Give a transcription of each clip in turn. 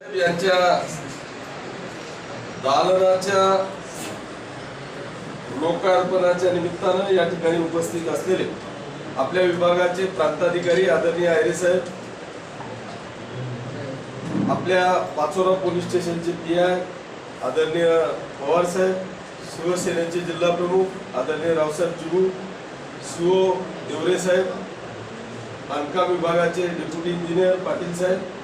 यांच्या दालनाच्या लोकार्पणाच्या निमित्तानं या ठिकाणी उपस्थित असलेले आपल्या विभागाचे प्रांताधिकारी आदरणीय आयरे साहेब आपल्या पाचोरा पोलीस स्टेशनचे पी आय आदरणीय पवार साहेब शिवसेनेचे जिल्हा प्रमुख आदरणीय रावसाहेब जुगू सीओ देवरे साहेब बांधकाम विभागाचे डेप्युटी इंजिनियर पाटील साहेब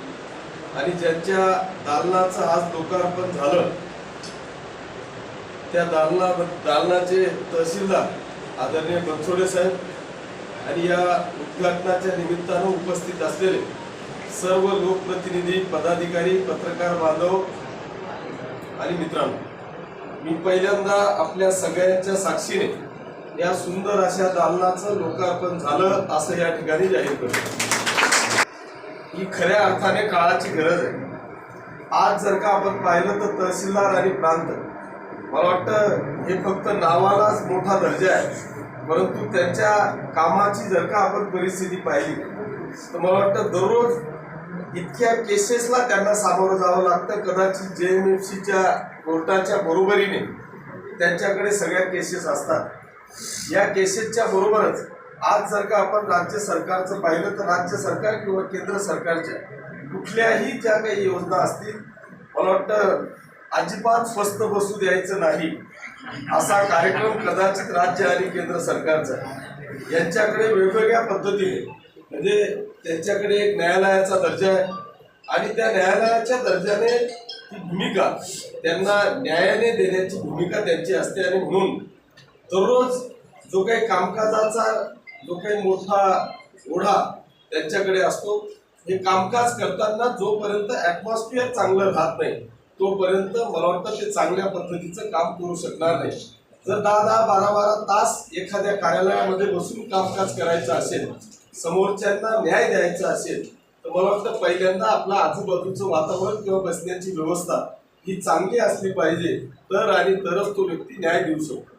आणि ज्यांच्या दालनाचं आज लोकार्पण झालं त्या दालना दालनाचे तहसीलदार आदरणीय बनसोडे साहेब आणि या उद्घाटनाच्या निमित्तानं उपस्थित असलेले सर्व लोकप्रतिनिधी पदाधिकारी पत्रकार बांधव आणि मित्रांनो मी पहिल्यांदा आपल्या सगळ्यांच्या साक्षीने या सुंदर अशा दालनाचं लोकार्पण झालं असं या ठिकाणी जाहीर करतो. ही खऱ्या अर्थाने काळाची गरज आहे. आज जर का आपण पाहिलं तर तहसीलदार आणि प्रांत मला वाटतं हे फक्त नावालाच मोठा दर्जा आहे. परंतु त्यांच्या कामाची जर का आपण परिस्थिती पाहिली तर मला वाटतं दररोज इतक्या केसेसला त्यांना सामोरं जावं लागतं. कदाचित जे एम एफ सीच्या कोर्टाच्या बरोबरीने त्यांच्याकडे सगळ्या केसेस असतात. या केसेसच्या बरोबरच आज जर का आपण राज्य सरकारचं पाहिलं तर राज्य सरकार किंवा केंद्र सरकारच्या कुठल्याही ज्या काही योजना असतील मला वाटतं अजिबात स्वस्त बसू द्यायचं नाही. असा कार्यक्रम कदाचित राज्य आणि केंद्र सरकारचा यांच्याकडे वेगवेगळ्या पद्धतीने म्हणजे त्यांच्याकडे एक न्यायालयाचा दर्जा आहे. आणि त्या न्यायालयाच्या दर्जाने ती भूमिका त्यांना न्यायाने देण्याची भूमिका त्यांची असते आणि म्हणून दररोज जो काही कामकाजाचा जो काही मोठा ओढा त्यांच्याकडे असतो हे कामकाज करताना जोपर्यंत ॲटमॉस्फिअर चांगलं राहत नाही तोपर्यंत मला वाटतं ते चांगल्या पद्धतीचं काम करू शकणार नाही. जर दहा दहा बारा बारा तास एखाद्या कार्यालयामध्ये बसून कामकाज करायचं असेल समोरच्यांना न्याय द्यायचा असेल तर मला वाटतं पहिल्यांदा आपलं आजूबाजूचं वातावरण किंवा बसण्याची व्यवस्था ही चांगली असली पाहिजे तर आणि तरच तो व्यक्ती न्याय देऊ शकतो.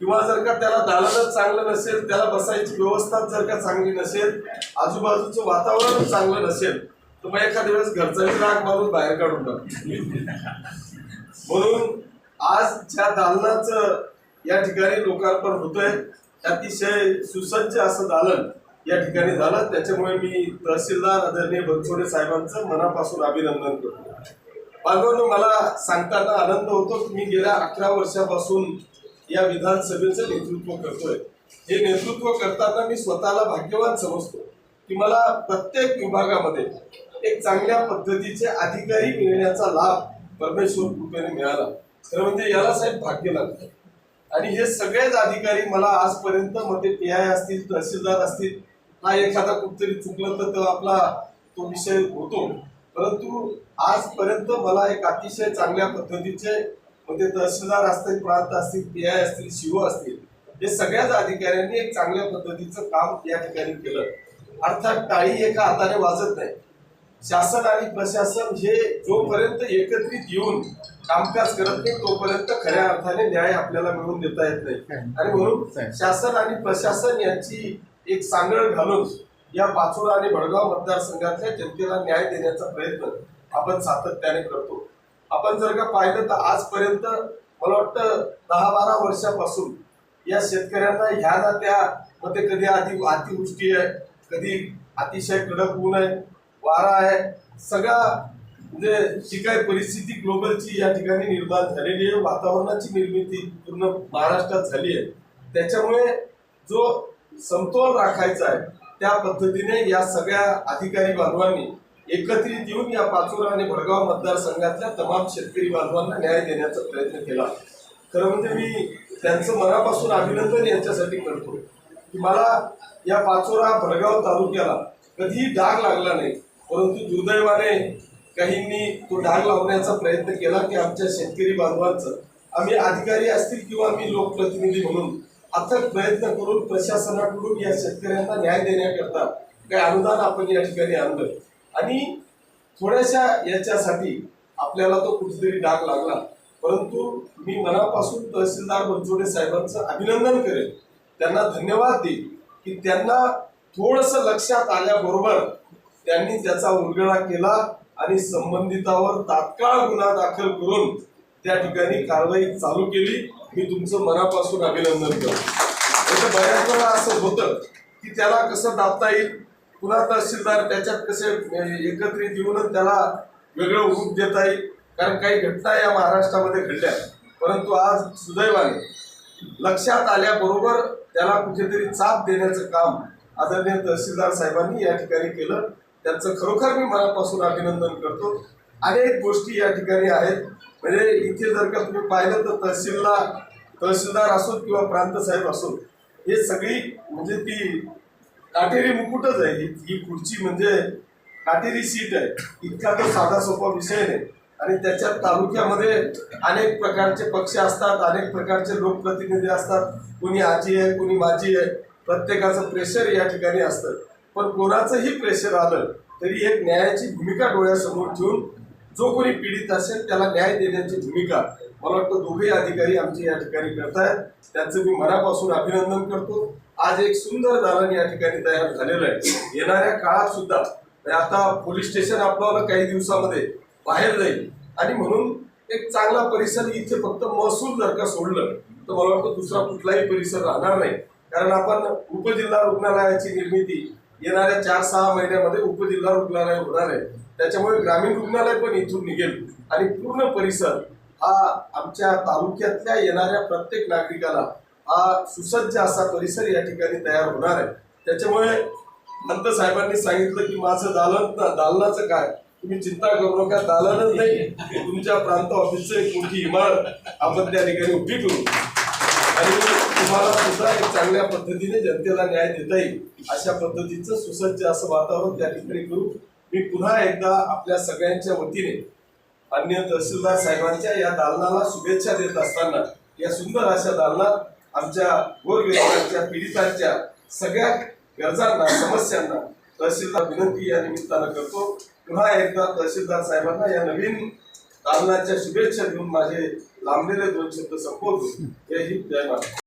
किंवा जर का त्याला दालनच चांगलं नसेल त्याला बसायची व्यवस्था जर का चांगली नसेल आजूबाजूचं वातावरण चांगलं नसेल तर मग एखाद्या वेळेस घरचाही राग मारून बाहेर काढून टाकतो. म्हणून आज ज्या दालनाचं या ठिकाणी लोकार्पण होतंय अतिशय सुसज्ज असं दालन या ठिकाणी झालं. त्याच्यामुळे मी तहसीलदार आदरणीय बनसोडे साहेबांचं मनापासून अभिनंदन करतो. बांधवांनो मला सांगताना आनंद होतो की मी गेल्या अकरा वर्षापासून या विधानसभेचं नेतृत्व करतोय. हे नेतृत्व करताना मी स्वतःला भाग्यवान समजतो की मला प्रत्येक विभागामध्ये एक चांगल्या पद्धतीचे अधिकारी मिळण्याचा लाभ परमेश्वर कृपेने मिळाला. खरं म्हणजे याला साहेब भाग्य लागतं आणि हे सगळेच अधिकारी मला आजपर्यंत मग ते पी आय असतील तहसीलदार असतील हा एखादा कुठतरी चुकलं तर तो आपला तो विषय होतो. परंतु आजपर्यंत मला एक अतिशय चांगल्या पद्धतीचे मग ते तहसीलदार असतील प्रांत असतील पी आय असतील शिव असतील. हे सगळ्याच अधिकाऱ्यांनी एक चांगल्या पद्धतीचं काम या ठिकाणी केलं. अर्थात टाळी एका हाताने वाजत नाही. शासन आणि प्रशासन हे जोपर्यंत एकत्रित येऊन कामकाज करत नाही तोपर्यंत खऱ्या अर्थाने न्याय आपल्याला मिळवून देता येत नाही. आणि म्हणून शासन आणि प्रशासन यांची एक सांगड घालून या पाचोरा आणि भडगाव मतदारसंघातल्या जनतेला न्याय देण्याचा प्रयत्न आपण सातत्याने करतो. आपण जर का पाहिलं तर आजपर्यंत मला वाटतं दहा बारा वर्षापासून या शेतकऱ्यांना ह्या ना त्या मध्ये कधी आधी अतिवृष्टी आहे कधी अतिशय कडक ऊन आहे वारा आहे. सगळा म्हणजे जी काय परिस्थिती ग्लोबलची या ठिकाणी निर्माण झालेली आहे वातावरणाची निर्मिती पूर्ण महाराष्ट्रात झाली आहे. त्याच्यामुळे जो समतोल राखायचा आहे त्या पद्धतीने या सगळ्या अधिकारी बांधवांनी एकत्रित येऊन या पाचोरा आणि भडगाव मतदारसंघातल्या तमाम शेतकरी बांधवांना न्याय देण्याचा प्रयत्न केला. खरं म्हणजे मी त्यांचं मनापासून अभिनंदन यांच्यासाठी करतो. की मला या पाचोरा भडगाव तालुक्याला कधीही डाग लागला नाही परंतु दुर्दैवाने काहींनी तो डाग लावण्याचा प्रयत्न केला की आमच्या शेतकरी बांधवांचं. आम्ही अधिकारी असतील किंवा मी लोकप्रतिनिधी म्हणून अथक प्रयत्न करून प्रशासनाकडून या शेतकऱ्यांना न्याय देण्याकरता काही अनुदान आपण या ठिकाणी आणलं. आणि थोड्याशा याच्यासाठी आपल्याला तो कुठेतरी डाग लागला. परंतु मी मनापासून तहसीलदार बनसोडे साहेबांचं अभिनंदन करेन. त्यांना धन्यवाद देईल की त्यांना थोडस लक्षात आल्याबरोबर त्यांनी त्याचा उलगडा केला आणि संबंधितावर तात्काळ गुन्हा दाखल करून त्या ठिकाणी कारवाई चालू केली. मी तुमचं मनापासून अभिनंदन करतो. म्हणजे बऱ्याच वेळा असं होतं की त्याला कसं दाबता येईल पुन्हा तहसीलदार त्याच्यात कसे म्हणजे एकत्रित येऊन त्याला वेगळं रूप देता येईल? कारण काही घटना या महाराष्ट्रामध्ये घडल्या. परंतु आज सुदैवाने लक्षात आल्याबरोबर त्याला कुठेतरी चाप देण्याचं काम आदरणीय तहसीलदार साहेबांनी या ठिकाणी केलं. त्यांचं खरोखर मी मनापासून अभिनंदन करतो. अनेक गोष्टी या ठिकाणी आहेत. म्हणजे इथे जर का तुम्ही पाहिलं तर तहसीलला तहसीलदार असोत किंवा प्रांत साहेब असोत हे सगळी म्हणजे ती काटेरी मुकुटच आहे. ही खुर्ची म्हणजे काटेरी सीट आहे. इतका तो साधा सोपा विषय नाही. आणि त्याच्यात तालुक्यामध्ये अनेक प्रकारचे पक्ष असतात अनेक प्रकारचे लोकप्रतिनिधी असतात. कोणी आजी आहे कोणी माजी आहे. प्रत्येकाचं प्रेशर या ठिकाणी असतं. पण कोणाचंही प्रेशर आलं तरी एक न्यायाची भूमिका डोळ्यासमोर ठेवून जो कोणी पीडित असेल त्याला न्याय देण्याची भूमिका. मला वाटतं दोघेही अधिकारी आमचे या ठिकाणी करतायत. त्यांचं मी मनापासून अभिनंदन करतो. आज एक सुंदर दालन या ठिकाणी तयार झालेलं आहे. येणाऱ्या काळात सुद्धा म्हणजे आता पोलीस स्टेशन आपल्याला काही दिवसामध्ये बाहेर जाईल. आणि म्हणून एक चांगला परिसर इथे फक्त महसूल जर का सोडलं तर मला वाटतं दुसरा कुठलाही परिसर राहणार नाही. कारण आपण उपजिल्हा रुग्णालयाची निर्मिती येणाऱ्या चार सहा महिन्यामध्ये उपजिल्हा रुग्णालय होणार आहे. त्याच्यामुळे ग्रामीण रुग्णालय पण इथून निघेल. आणि पूर्ण परिसर हा आमच्या तालुक्यातल्या येणाऱ्या प्रत्येक नागरिकाला हा सुसज्ज असा परिसर या ठिकाणी तयार होणार आहे. त्याच्यामुळे नंतर साहेबांनी सांगितलं की माझं दालन दालनाचं काय? तुम्ही चिंता करू नका दालनच नाही तुमच्या प्रांत ऑफिसचं एक मोठी इमारत आपण त्या ठिकाणी उभी करू. आणि तुम्हाला सुद्धा एक चांगल्या पद्धतीने जनतेला न्याय देता येईल. अशा पद्धतीचं सुसज्ज असं वातावरण त्या ठिकाणी करू. मी पुन्हा एकदा आपल्या सगळ्यांच्या वतीने अन्य तहसीलदार साहेबांच्या या दालनाला शुभेच्छा देत असताना या सुंदर अशा दालनात आमच्या गोरगरिबांच्या पीडितांच्या सगळ्या गरजांना समस्यांना तहसीलदार विनंती या निमित्तानं करतो. पुन्हा एकदा तहसीलदार साहेबांना या नवीन दालनाच्या शुभेच्छा देऊन माझे लांबलेले दोन शब्द संपवतो. जय हिंद जय महाराष्ट्र